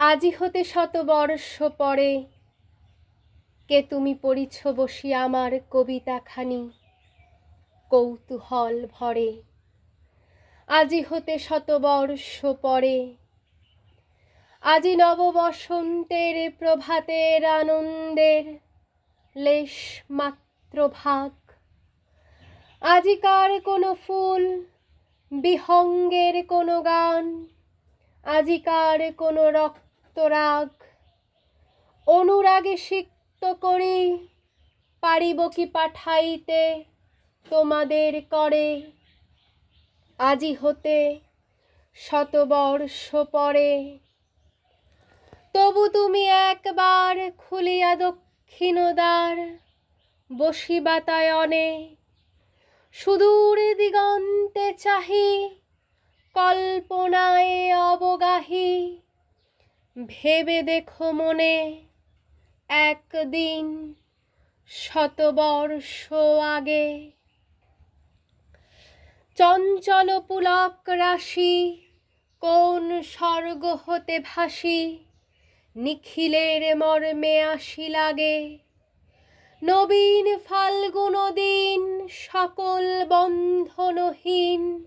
আজি হতে শতবর্ষ পরে কে তুমি পড়িছ বসি আমার কবিতাখানি, কৌতূহল ভরে। আজি হতে শতবর্ষ পরে, আজি নব বসন্তের প্রভাতের আনন্দের লেশ মাত্র ভাগ। আজিকার কোনো ফুল, বিহঙ্গের কোনো গান, আজিকার কোনো রক্তরাগ অনুরাগে সিক্ত করি, পারিব কি পাঠাইতে, তোমাদের করে। আজি হতে শতবর্ষ পরে। তবু তুমি একবার খুলিয়া দক্ষিণ দ্বার বসি বাতায়নে সুদূর দিগন্তে চাহি, কল্পনায় অবগাহী। ভেবে দেখো মনে, একদিন শতবর্ষ আগে। চঞ্চল পুলক রাশি, কোন স্বর্গ হতে ভাসি, নিখিলের মর্মে আসি লাগে। নবীন ফাল্গুন দিন, সকল বন্ধনহীন,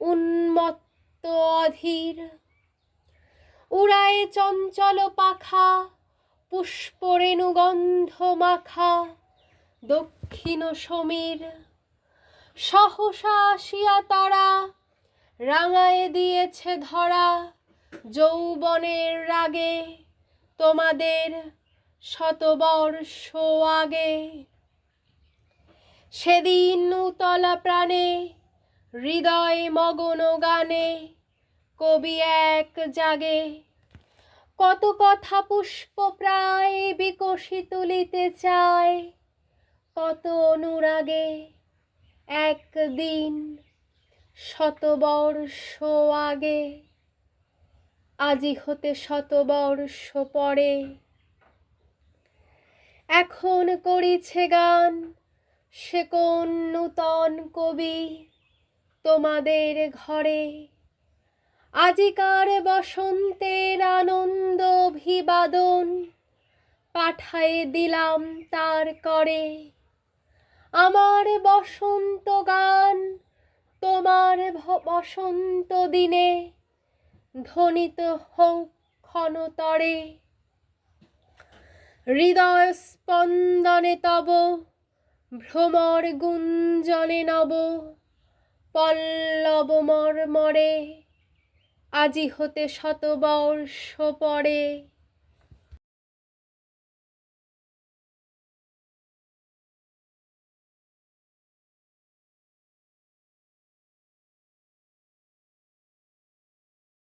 উন্মত্ত অধীর উড়ায় চঞ্চল পাখা, পুষ্পরেণু গন্ধ মাখা, দক্ষিণ সমীর। সহসা আসিয়া তারা রাঙায় দিয়েছে ধরা, যৌবনের রাগে তোমাদের শতবর্ষ আগে। সেদিন নূতলা প্রাণে, হৃদয় মগন গানে কবি এক জাগে, কত কথা পুষ্প প্রায় বিকশি তুলিতে চায়, কত অনুরাগে একদিন শতবর্ষ আগে, আজি হতে শতবর্ষ পরে। এখন করিছে গান সে কোন নূতন কবি তোমাদের ঘরে। আজিকার বসন্তের আনন্দ অভিবাদন পাঠায়ে দিলাম তার করে। আমার বসন্ত গান তোমার বসন্ত দিনে ধ্বনিত হোক ক্ষণতরে। হৃদয় স্পন্দনে তব, ভ্রমর গুঞ্জনে নব, পল্লব মর্মরে। আজি হতে শতবর্ষ পরে